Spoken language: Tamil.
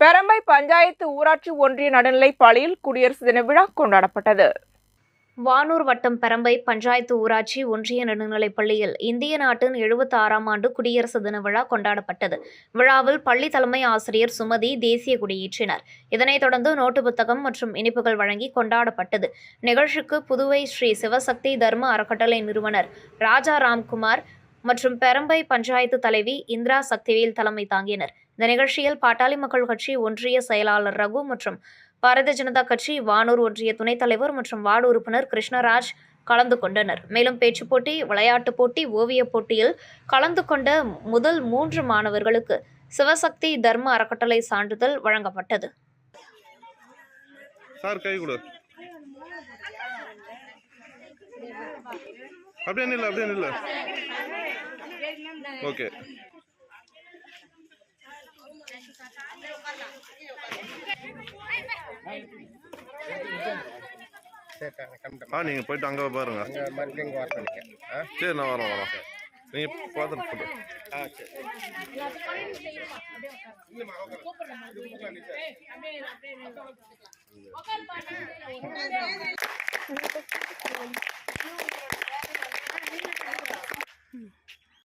பெரம்பை பஞ்சாயத்து ஊராட்சி ஒன்றிய நடுநிலைப் பள்ளியில் குடியரசு தின விழா கொண்டாடப்பட்டது. வானூர் வட்டம் பெரம்பை பஞ்சாயத்து ஊராட்சி ஒன்றிய நடுநிலைப் பள்ளியில் இந்திய நாட்டின் 76ஆம் ஆண்டு குடியரசு தின விழா கொண்டாடப்பட்டது. விழாவில் பள்ளி தலைமை ஆசிரியர் சுமதி தேசிய கொடியேற்றினார். இதனைத் தொடர்ந்து நோட்டு புத்தகம் மற்றும் இனிப்புகள் வழங்கி கொண்டாடப்பட்டது. நிகழ்ச்சிக்கு புதுவை ஸ்ரீ சிவசக்தி தர்ம அறக்கட்டளை நிறுவனர் ராஜா ராம்குமார் மற்றும் பெரம்பை பஞ்சாயத்து தலைவி இந்திரா சக்திவேல் தலைமை தாங்கினர். இந்த நிகழ்ச்சியில் பாட்டாளி மக்கள் கட்சி ஒன்றிய செயலாளர் ரகு மற்றும் பாரதிய ஜனதா கட்சி வானூர் ஒன்றிய துணைத் தலைவர் மற்றும் வார்டு உறுப்பினர் கிருஷ்ணராஜ் கலந்து கொண்டனர். மேலும் பேச்சுப் போட்டி விளையாட்டுப் போட்டி ஓவியப் போட்டியில் கலந்து கொண்ட முதல் மூன்று மாணவர்களுக்கு சிவசக்தி தர்ம அறக்கட்டளை சான்றிதழ் வழங்கப்பட்டது. சார் கை கொடு. அப்படியே நில்ல அப்படியே நில்ல. ஓகே. ஆ நீங்கள் போயிட்டு அங்கே பாருங்க. சரி நான் வரேன் வரேன். நீங்கள் பார்த்துட்டு